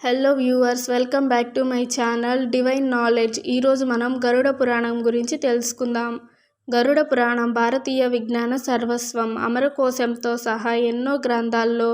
Hello viewers welcome back to my channel divine knowledge ఈరోజు మనం గరుడ పురాణం గురించి తెలుసుకుందాం. గరుడ పురాణం భారతీయ విజ్ఞాన సర్వస్వం అమరకోశంతో సహా ఎన్నో గ్రంథాల్లో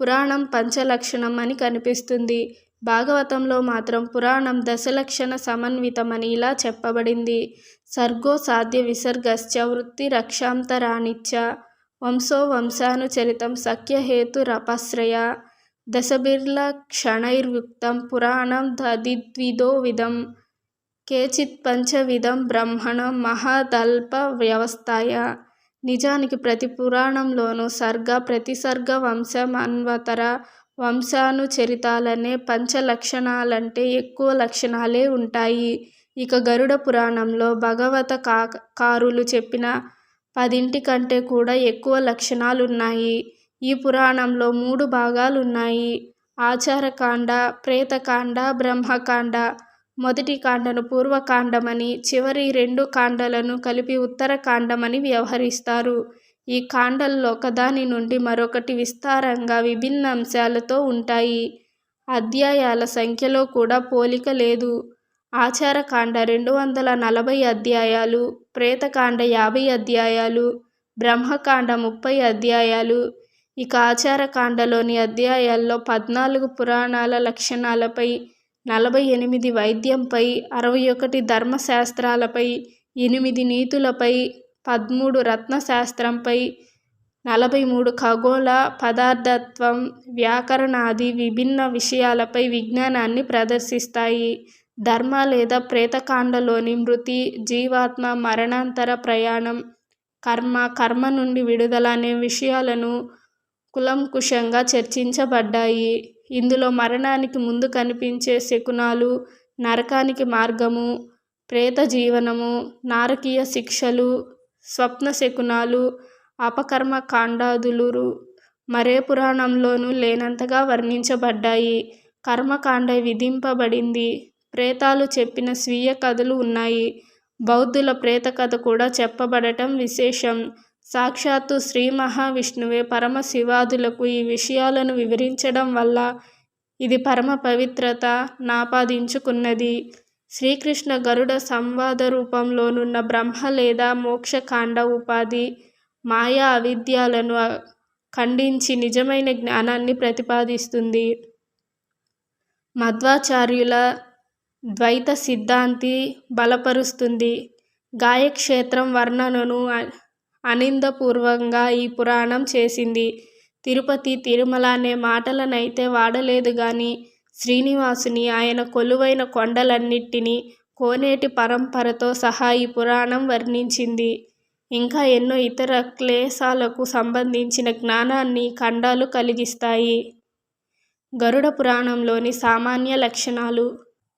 పురాణం పంచలక్షణం అని కనిపిస్తుంది. భాగవతంలో మాత్రం పురాణం దశలక్షణ సమన్వితమని ఇలా చెప్పబడింది. సర్గో సాధ్య విసర్గశ్చ వృత్తి రక్షాంతరాణిచ్చ వంశో వంశానుచరితం సఖ్యహేతురపశ్రయ దశభిర్లక్షణైర్యుక్తం పురాణం దదిద్విదో విధం కేచిత్ పంచవిధం బ్రహ్మణం మహదల్ప వ్యవస్థాయ నిజానికి ప్రతి పురాణంలోనూ సర్గ ప్రతిసర్గ వంశం అన్వతర వంశానుచరితాలనే పంచలక్షణాలంటే ఎక్కువ లక్షణాలే ఉంటాయి. ఇక గరుడ పురాణంలో భగవత కా కారులు చెప్పిన పదింటి కంటే కూడా ఎక్కువ లక్షణాలున్నాయి. ఈ పురాణంలో మూడు భాగాలున్నాయి. ఆచారకాండ ప్రేతకాండ బ్రహ్మకాండ. మొదటి కాండను పూర్వకాండమని చివరి రెండు కాండలను కలిపి ఉత్తరకాండమని వ్యవహరిస్తారు. ఈ కాండల్లో ఒకదాని నుండి మరొకటి విస్తారంగా విభిన్న అంశాలతో ఉంటాయి. అధ్యాయాల సంఖ్యలో కూడా పోలిక లేదు. ఆచారకాండ రెండు వందల నలభై అధ్యాయాలు ప్రేతకాండ యాభై అధ్యాయాలు బ్రహ్మకాండ ముప్పై అధ్యాయాలు ఇక ఆచారకాండలోని అధ్యాయాల్లో పద్నాలుగు పురాణాల లక్షణాలపై నలభై ఎనిమిది వైద్యంపై అరవై ఒకటి ధర్మశాస్త్రాలపై ఎనిమిది నీతులపై పదమూడు రత్నశాస్త్రంపై నలభై మూడు ఖగోళ పదార్థత్వం వ్యాకరణాది విభిన్న విషయాలపై విజ్ఞానాన్ని ప్రదర్శిస్తాయి. ధర్మ లేదా ప్రేతకాండలోని మృతి జీవాత్మ మరణాంతర ప్రయాణం కర్మ కర్మ నుండి విడుదల అనే విషయాలను కులంకుషంగా చర్చించబడ్డాయి. ఇందులో మరణానికి ముందు కనిపించే శకునాలు నరకానికి మార్గము ప్రేత జీవనము నారకీయ శిక్షలు స్వప్న శకునాలు అపకర్మ కాండాదులు మరే పురాణంలోనూ లేనంతగా వర్ణించబడ్డాయి. కర్మకాండ విధింపబడింది. ప్రేతాలు చెప్పిన స్వీయ కథలు ఉన్నాయి. బౌద్ధుల ప్రేత కథ కూడా చెప్పబడటం విశేషం. సాక్షాత్తు శ్రీ మహావిష్ణువే పరమశివాదులకు ఈ విషయాలను వివరించడం వల్ల ఇది పరమ పవిత్రత నాపాదించుకున్నది. శ్రీకృష్ణ గరుడ సంవాద రూపంలోనున్న బ్రహ్మ లేదా మోక్షకాండ ఉపాధి మాయా అవిద్యాలను ఖండించి నిజమైన జ్ఞానాన్ని ప్రతిపాదిస్తుంది. మధ్వాచార్యుల ద్వైత సిద్ధాంతి బలపరుస్తుంది. గాయక్షేత్రం వర్ణనను అనిందపూర్వంగా ఈ పురాణం చేసింది. తిరుపతి తిరుమల అనే మాటలనైతే వాడలేదు గాని శ్రీనివాసుని ఆయన కొలువైన కొండలన్నిటినీ కోనేటి పరంపరతో సహా ఈ పురాణం వర్ణించింది. ఇంకా ఎన్నో ఇతర క్లేశాలకు సంబంధించిన జ్ఞానాన్ని ఖండాలు కలిగిస్తాయి. గరుడ పురాణంలోని సామాన్య లక్షణాలు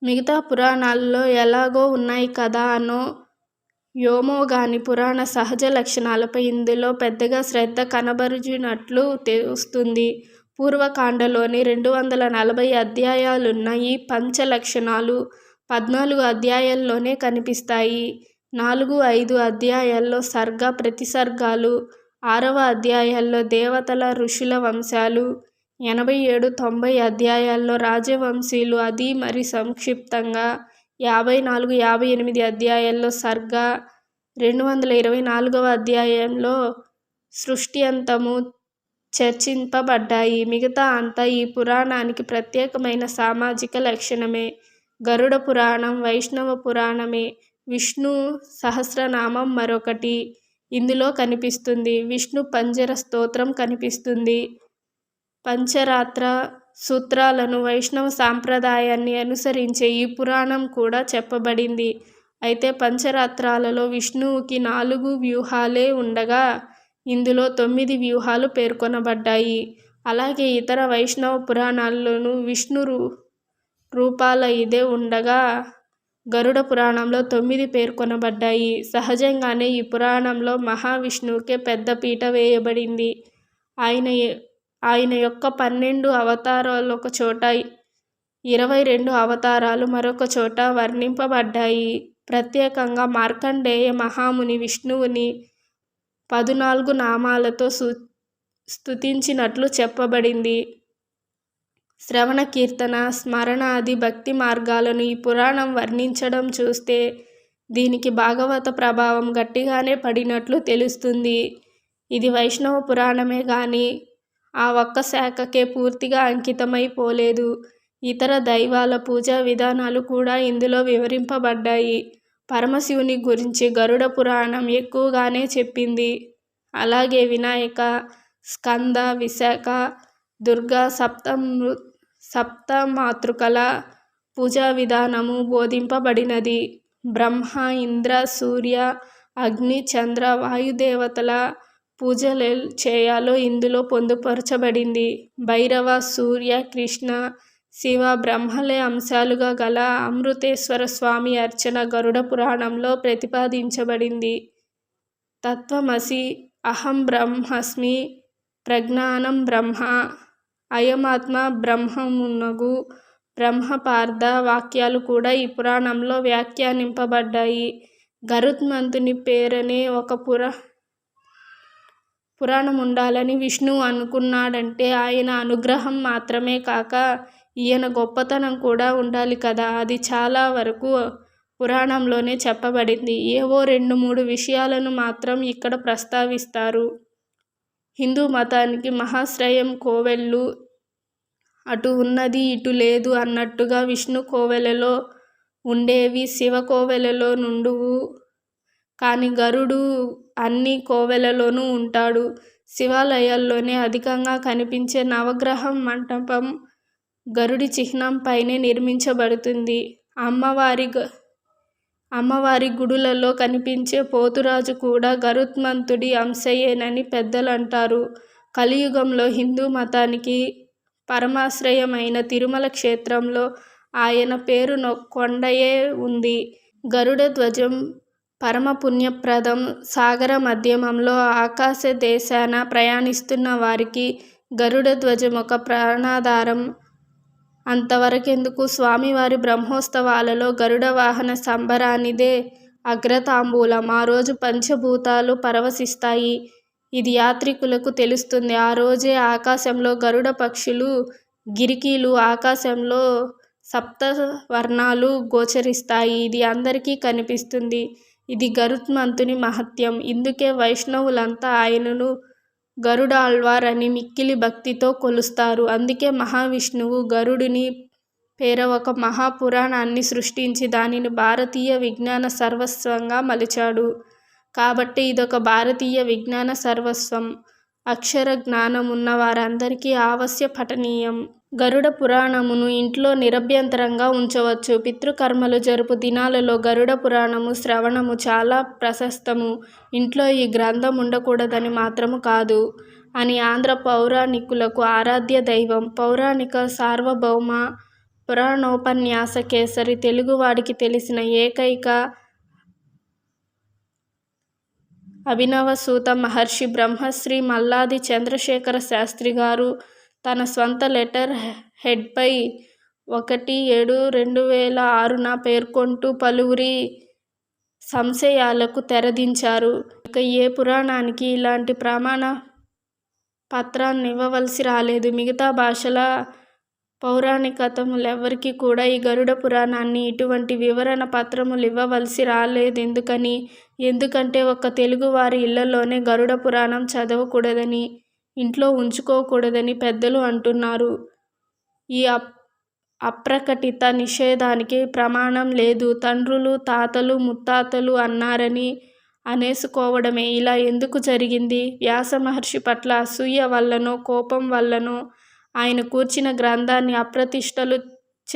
మిగతా పురాణాల్లో ఎలాగో ఉన్నాయి కదా అనో యోమోగాని పురాణ సహజ లక్షణాలపై ఇందులో పెద్దగా శ్రద్ధ కనబరుచినట్లు తెలుస్తుంది. పూర్వకాండలోని రెండు వందల నలభై అధ్యాయాలున్న ఈ పంచ లక్షణాలు పద్నాలుగు అధ్యాయాల్లోనే కనిపిస్తాయి. నాలుగు ఐదు అధ్యాయాల్లో సర్గ ప్రతిసర్గాలు ఆరవ అధ్యాయాల్లో దేవతల ఋషుల వంశాలు ఎనభై ఏడు తొంభై అధ్యాయాల్లో రాజవంశీలు అది మరి సంక్షిప్తంగా యాభై నాలుగు యాభై ఎనిమిది అధ్యాయాల్లో సర్గా రెండు వందల ఇరవై నాలుగవ అధ్యాయంలో సృష్టి అంతము చర్చింపబడ్డాయి. మిగతా అంతా ఈ పురాణానికి ప్రత్యేకమైన సామాజిక లక్షణమే. గరుడ పురాణం వైష్ణవ పురాణమే విష్ణు సహస్రనామం మరొకటి ఇందులో కనిపిస్తుంది. విష్ణు పంజర స్తోత్రం కనిపిస్తుంది. పంచరాత్ర సూత్రాలను వైష్ణవ సాంప్రదాయాన్ని అనుసరించే ఈ పురాణం కూడా చెప్పబడింది. అయితే పంచరాత్రాలలో విష్ణువుకి నాలుగు వ్యూహాలే ఉండగా ఇందులో తొమ్మిది వ్యూహాలు పేర్కొనబడ్డాయి. అలాగే ఇతర వైష్ణవ పురాణాల్లోనూ విష్ణు రూ రూపాల ఇదే ఉండగా గరుడ పురాణంలో తొమ్మిది పేర్కొనబడ్డాయి. సహజంగానే ఈ పురాణంలో మహావిష్ణువుకే పెద్ద పీట వేయబడింది. ఆయన ఆయన యొక్క పన్నెండు అవతారాలు ఒక చోట ఇరవై రెండు అవతారాలు మరొక చోట వర్ణింపబడ్డాయి. ప్రత్యేకంగా మార్కండేయ మహాముని విష్ణువుని పదునాలుగు నామాలతో సు స్థుతించినట్లు చెప్పబడింది. శ్రవణ కీర్తన స్మరణాది భక్తి మార్గాలను ఈ పురాణం వర్ణించడం చూస్తే దీనికి భాగవత ప్రభావం గట్టిగానే పడినట్లు తెలుస్తుంది. ఇది వైష్ణవ పురాణమే కానీ ఆ ఒక్క శాఖకే పూర్తిగా అంకితమైపోలేదు. ఇతర దైవాల పూజా విధానాలు కూడా ఇందులో వివరింపబడ్డాయి. పరమశివుని గురించి గరుడ పురాణం ఎక్కువగానే చెప్పింది. అలాగే వినాయక స్కంద విశాఖ దుర్గా సప్తమృ మాతృకల పూజా విధానము బోధింపబడినది. బ్రహ్మ ఇంద్ర సూర్య అగ్ని చంద్ర వాయుదేవతల పూజలు చేయాలో ఇందులో పొందుపరచబడింది. భైరవ సూర్య కృష్ణ శివ బ్రహ్మలే అంశాలుగా గల అమృతేశ్వర స్వామి అర్చన గరుడ పురాణంలో ప్రతిపాదించబడింది. తత్వమసి అహం బ్రహ్మస్మి ప్రజ్ఞానం బ్రహ్మ అయమాత్మ బ్రహ్మమునగు బ్రహ్మపార్థ వాక్యాలు కూడా ఈ పురాణంలో వ్యాఖ్యానింపబడ్డాయి. గరుత్మంతుని పేరనే ఒక పురా పురాణం ఉండాలని విష్ణువు అనుకున్నాడంటే ఆయన అనుగ్రహం మాత్రమే కాక ఈయన గొప్పతనం కూడా ఉండాలి కదా. అది చాలా వరకు పురాణంలోనే చెప్పబడింది. ఏవో రెండు మూడు విషయాలను మాత్రం ఇక్కడ ప్రస్తావిస్తారు. హిందూ మతానికి మహాశ్రయం కోవెళ్ళు అటు ఉన్నది ఇటు లేదు అన్నట్టుగా విష్ణు కోవెలలో ఉండేవి. శివ కోవెలలో నుండువు కానీ గరుడు అన్ని కోవెలలోనూ ఉంటాడు. శివాలయాల్లోనే అధికంగా కనిపించే నవగ్రహం మంటపం గరుడి చిహ్నం పైనే నిర్మించబడుతుంది. అమ్మవారి అమ్మవారి గుడులలో కనిపించే పోతురాజు కూడా గరుత్మంతుడి అంశయేనని పెద్దలు అంటారు కలియుగంలో హిందూ మతానికి పరమాశ్రయమైన తిరుమల క్షేత్రంలో ఆయన పేరు కొండయే ఉంది. గరుడ ధ్వజం పరమ పుణ్యప్రదం సాగర మధ్యమంలో ఆకాశ దేశాన ప్రయాణిస్తున్న వారికి గరుడ ధ్వజం ఒక ప్రాణాధారం. అంతవరకెందుకు స్వామివారి బ్రహ్మోత్సవాలలో గరుడ వాహన సంబరానిదే అగ్రతాంబూలం. ఆ రోజు పంచభూతాలు పరవశిస్తాయి. ఇది యాత్రికులకు తెలుస్తుంది. ఆ రోజే ఆకాశంలో గరుడ పక్షులు గిరికీలు ఆకాశంలో సప్త వర్ణాలు గోచరిస్తాయి. ఇది అందరికీ కనిపిస్తుంది. ఇది గరుత్మంతుని మహత్యం. ఇందుకే వైష్ణవులంతా ఆయనను గరుడాళ్వార్ అని మిక్కిలి భక్తితో కొలుస్తారు. అందుకే మహావిష్ణువు గరుడిని పేర ఒక మహాపురాణాన్ని సృష్టించి దానిని భారతీయ విజ్ఞాన సర్వస్వంగా మలిచాడు. కాబట్టి ఇదొక భారతీయ విజ్ఞాన సర్వస్వం. అక్షర జ్ఞానం ఉన్న వారందరికీ ఆవశ్య పఠనీయం. గరుడ పురాణమును ఇంట్లో నిరభ్యంతరంగా ఉంచవచ్చు. పితృకర్మలు జరుపు దినాలలో గరుడ పురాణము శ్రవణము చాలా ప్రశస్తము. ఇంట్లో ఈ గ్రంథం ఉండకూడదని మాత్రము కాదు అని ఆంధ్ర పౌరాణికులకు ఆరాధ్య దైవం పౌరాణిక సార్వభౌమ పురాణోపన్యాస కేసరి తెలుగువాడికి తెలిసిన ఏకైక అభినవ సూత మహర్షి బ్రహ్మశ్రీ మల్లాది చంద్రశేఖర శాస్త్రి గారు తన స్వంత లెటర్ హెడ్పై ఒకటి ఏడు రెండు వేల ఆరున పేర్కొంటూ పలువురి సంశయాలకు తెరదించారు. ఇక ఏ పురాణానికి ఇలాంటి ప్రమాణ పత్రాన్ని ఇవ్వవలసి రాలేదు. మిగతా భాషల పౌరాణికతములెవ్వరికీ కూడా ఈ గరుడ పురాణాన్ని ఇటువంటి వివరణ పత్రములు ఇవ్వవలసి రాలేదు ఎందుకని ఎందుకంటే ఒక తెలుగువారి ఇళ్ళలోనే గరుడ పురాణం చదవకూడదని ఇంట్లో ఉంచుకోకూడదని పెద్దలు అంటున్నారు. ఈ అప్ అప్రకటిత నిషేధానికి ప్రమాణం లేదు. తండ్రులు తాతలు ముత్తాతలు అన్నారని అనేసుకోవడమే. ఇలా ఎందుకు జరిగింది? వ్యాస మహర్షి పట్ల అసూయ వల్లనో కోపం వల్లనో ఆయన కూర్చిన గ్రంథాన్ని అప్రతిష్టలు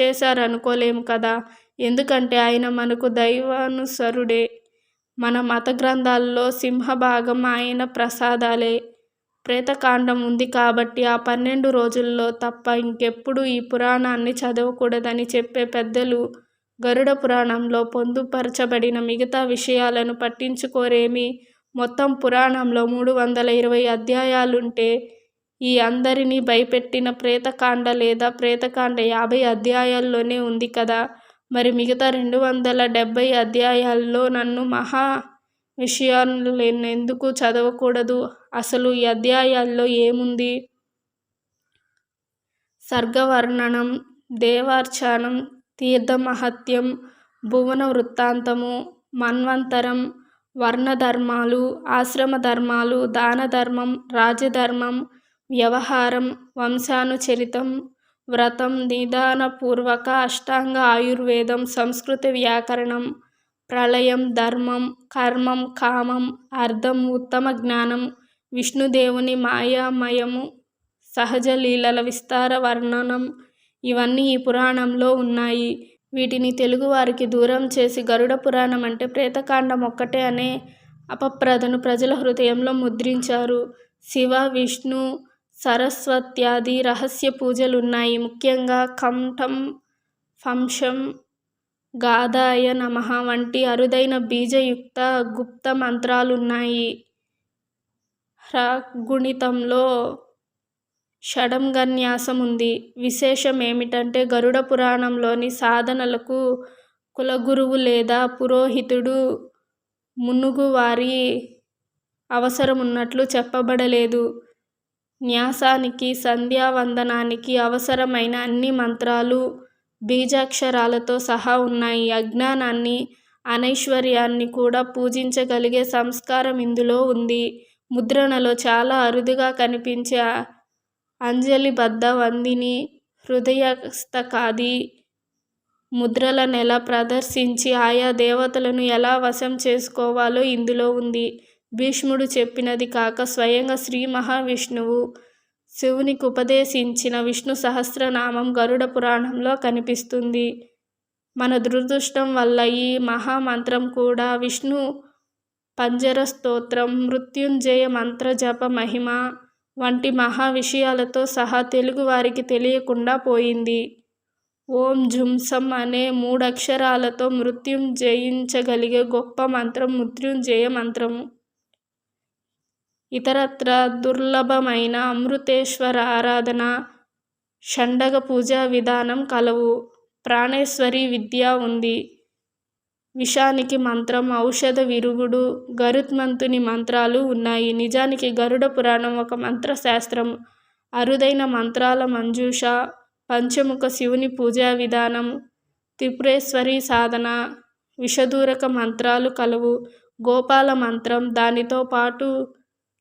చేశారనుకోలేము కదా? ఎందుకంటే ఆయన మనకు దైవానుసరుడే. మన మత గ్రంథాల్లో సింహభాగం ఆయన ప్రసాదాలే. ప్రేతకాండం ఉంది కాబట్టి ఆ పన్నెండు రోజుల్లో తప్ప ఇంకెప్పుడు ఈ పురాణాన్ని చదవకూడదని చెప్పే పెద్దలు గరుడ పురాణంలో పొందుపరచబడిన మిగతా విషయాలను పట్టించుకోరేమి? మొత్తం పురాణంలో మూడు వందల ఇరవై అధ్యాయాలుంటే ఈ అందరినీ భయపెట్టిన ప్రేతకాండ లేదా ప్రేతకాండ యాభై అధ్యాయాల్లోనే ఉంది కదా? మరి మిగతా రెండు వందల డెబ్భై అధ్యాయాల్లో నన్ను మహా విషయాలు ఎందుకు చదవకూడదు? అసలు ఈ అధ్యాయాల్లో ఏముంది? సర్గవర్ణనం దేవార్చనం తీర్థమహత్యం భువన వృత్తాంతము మన్వంతరం వర్ణధర్మాలు ఆశ్రమధర్మాలు దానధర్మం రాజధర్మం వ్యవహారం వంశానుచరితం వ్రతం నిదానపూర్వక అష్టాంగ ఆయుర్వేదం సంస్కృత వ్యాకరణం ప్రళయం ధర్మం కర్మం కామం అర్థం ఉత్తమ జ్ఞానం విష్ణుదేవుని మాయామయము సహజ లీలల విస్తార వర్ణనం ఇవన్నీ ఈ పురాణంలో ఉన్నాయి. వీటిని తెలుగువారికి దూరం చేసి గరుడ పురాణం అంటే ప్రేతకాండం ఒక్కటే అనే అపప్రదను ప్రజల హృదయంలో ముద్రించారు. శివ విష్ణు సరస్వత్యాది రహస్య పూజలు ఉన్నాయి ముఖ్యంగా కంఠం ఫంశం గాదాయ నమ వంటి అరుదైన బీజయుక్త గుప్త మంత్రాలున్నాయి. హ్రగుణితంలో షడంగన్యాసం ఉంది విశేషం ఏమిటంటే గరుడ పురాణంలోని సాధనలకు కులగురువు లేదా పురోహితుడు మునుగువారి అవసరం ఉన్నట్లు చెప్పబడలేదు. న్యాసానికి సంధ్యావందనానికి అవసరమైన అన్ని మంత్రాలు బీజాక్షరాలతో సహా ఉన్నాయి. అజ్ఞానాన్ని అనైశ్వర్యాన్ని కూడా పూజించగలిగే సంస్కారం ఇందులో ఉంది. ముద్రణలో చాలా అరుదుగా కనిపించే అంజలిబద్ధ వందిని హృదయస్థకాది ముద్రలను ఎలా ప్రదర్శించి ఆయా దేవతలను ఎలా వశం చేసుకోవాలో ఇందులో ఉంది. భీష్ముడు చెప్పినది కాక స్వయంగా శ్రీ మహావిష్ణువు శివునికి ఉపదేశించిన విష్ణు సహస్రనామం గరుడ పురాణంలో కనిపిస్తుంది. మన దురదృష్టం వల్ల ఈ మహామంత్రం కూడా విష్ణు పంజర స్తోత్రం మృత్యుంజయ మంత్ర జప మహిమ వంటి మహా విషయాలతో సహా తెలుగు వారికి తెలియకుండా పోయింది. ఓం జుంసం అనే మూడక్షరాలతో మృత్యుం జయించగలిగే గొప్ప మంత్రం మృత్యుంజయ మంత్రము. ఇతరత్ర దుర్లభమైన అమృతేశ్వర ఆరాధన షండగ పూజా విధానం కలవు. ప్రాణేశ్వరి విద్య ఉంది. విషానికి మంత్రం ఔషధ విరుగుడు గరుత్మంతుని మంత్రాలు ఉన్నాయి. నిజానికి గరుడ పురాణం ఒక మంత్రశాస్త్రం. అరుదైన మంత్రాల మంజూష పంచముఖ శివుని పూజా విధానం త్రిపురేశ్వరి సాధన విషదూరక మంత్రాలు కలవు. గోపాల మంత్రం దానితో పాటు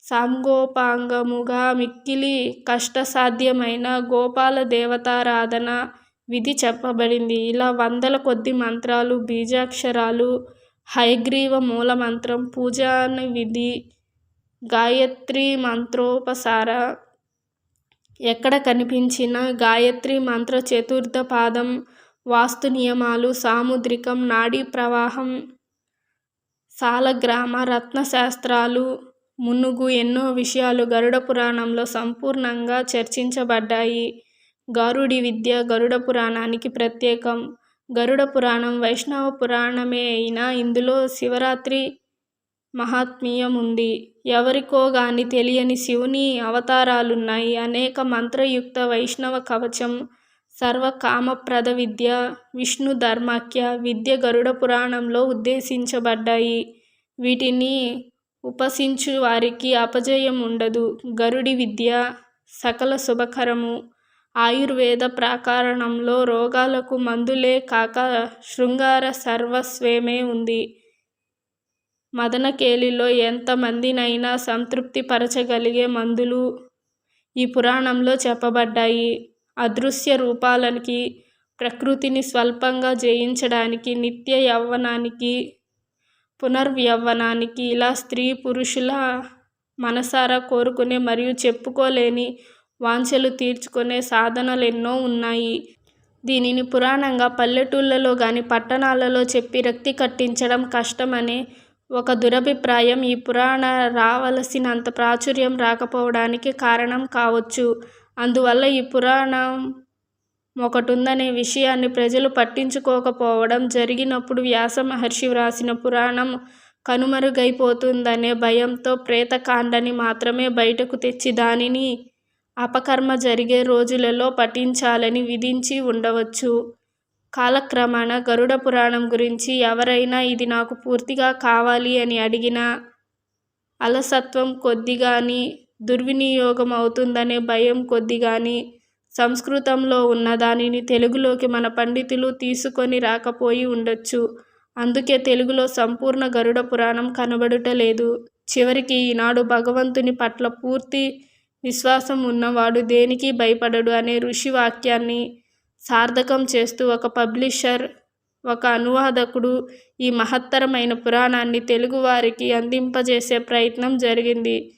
సాంగోపాంగముగా మిక్కిలి కష్టసాధ్యమైన గోపాల దేవతారాధన విధి చెప్పబడింది. ఇలా వందల కొద్ది మంత్రాలు బీజాక్షరాలు హైగ్రీవ మూల మంత్రం పూజాన విధి గాయత్రి మంత్రోపసార ఎక్కడ కనిపించిన గాయత్రి మంత్ర చతుర్థ పాదం వాస్తు నియమాలు సాముద్రికం నాడీ ప్రవాహం సాలగ్రామ రత్నశాస్త్రాలు మునుగు ఎన్నో విషయాలు గరుడ పురాణంలో సంపూర్ణంగా చర్చించబడ్డాయి. గారుడి విద్య గరుడ పురాణానికి ప్రత్యేకం. గరుడ పురాణం వైష్ణవ పురాణమే అయినా ఇందులో శివరాత్రి మహాత్మ్యం ఉంది ఎవరికో గాని తెలియని శివుని అవతారాలున్నాయి. అనేక మంత్రయుక్త వైష్ణవ కవచం సర్వకామప్రద విద్య విష్ణు ధర్మాఖ్య విద్య గరుడ పురాణంలో ఉద్దేశించబడ్డాయి. వీటిని ఉపసించు వారికి అపజయం ఉండదు గరుడి విద్య సకల శుభకరము ఆయుర్వేద ప్రాకారణంలో రోగాలకు మందులే కాక శృంగార సర్వస్వమే ఉంది. మదనకేలిలో ఎంతమందినైనా సంతృప్తి పరచగలిగే మందులు ఈ పురాణంలో చెప్పబడ్డాయి. అదృశ్య రూపాలకి ప్రకృతిని స్వల్పంగా జయించడానికి నిత్య యవ్వనానికి పునర్యవ్వనానికి ఇలా స్త్రీ పురుషుల మనసారా కోరుకునే మరియు చెప్పుకోలేని వాంఛలు తీర్చుకునే సాధనలు ఎన్నో ఉన్నాయి. దీనిని పురాణంగా పల్లెటూళ్ళలో కానీ పట్టణాలలో చెప్పి రక్తి కట్టించడం కష్టమనే ఒక దురభిప్రాయం ఈ పురాణ రావలసినంత ప్రాచుర్యం రాకపోవడానికి కారణం కావచ్చు. అందువల్ల ఈ పురాణం ఒకటుందనే విషయాన్ని ప్రజలు పట్టించుకోకపోవడం జరిగినప్పుడు వ్యాస మహర్షి వ్రాసిన పురాణం కనుమరుగైపోతుందనే భయంతో ప్రేతకాండని మాత్రమే బయటకు తెచ్చి దానిని అపకర్మ జరిగే రోజులలో పఠించాలని విధించి ఉండవచ్చు. కాలక్రమాన గరుడ పురాణం గురించి ఎవరైనా ఇది నాకు పూర్తిగా కావాలి అని అడిగినా అలసత్వం కొద్దిగాని దుర్వినియోగం అవుతుందనే భయం కొద్దిగాని సంస్కృతంలో ఉన్న దానిని తెలుగులోకి మన పండితులు తీసుకొని రాకపోయి ఉండొచ్చు. అందుకే తెలుగులో సంపూర్ణ గరుడ పురాణం కనబడుటలేదు చివరికి ఈనాడు భగవంతుని పట్ల పూర్తి విశ్వాసం ఉన్నవాడు దేనికి భయపడడు అనే ఋషి వాక్యాన్ని సార్థకం చేస్తూ ఒక పబ్లిషర్ ఒక అనువాదకుడు ఈ మహత్తరమైన పురాణాన్ని తెలుగువారికి అందింపజేసే ప్రయత్నం జరిగింది.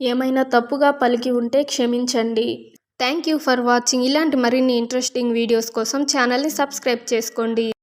ఏమైనా తప్పుగా పలికి ఉంటే క్షమించండి. థ్యాంక్ యూ ఫర్ వాచింగ్ ఇలాంటి మరిన్ని ఇంట్రెస్టింగ్ వీడియోస్ కోసం ఛానల్ని సబ్స్క్రైబ్ చేసుకోండి.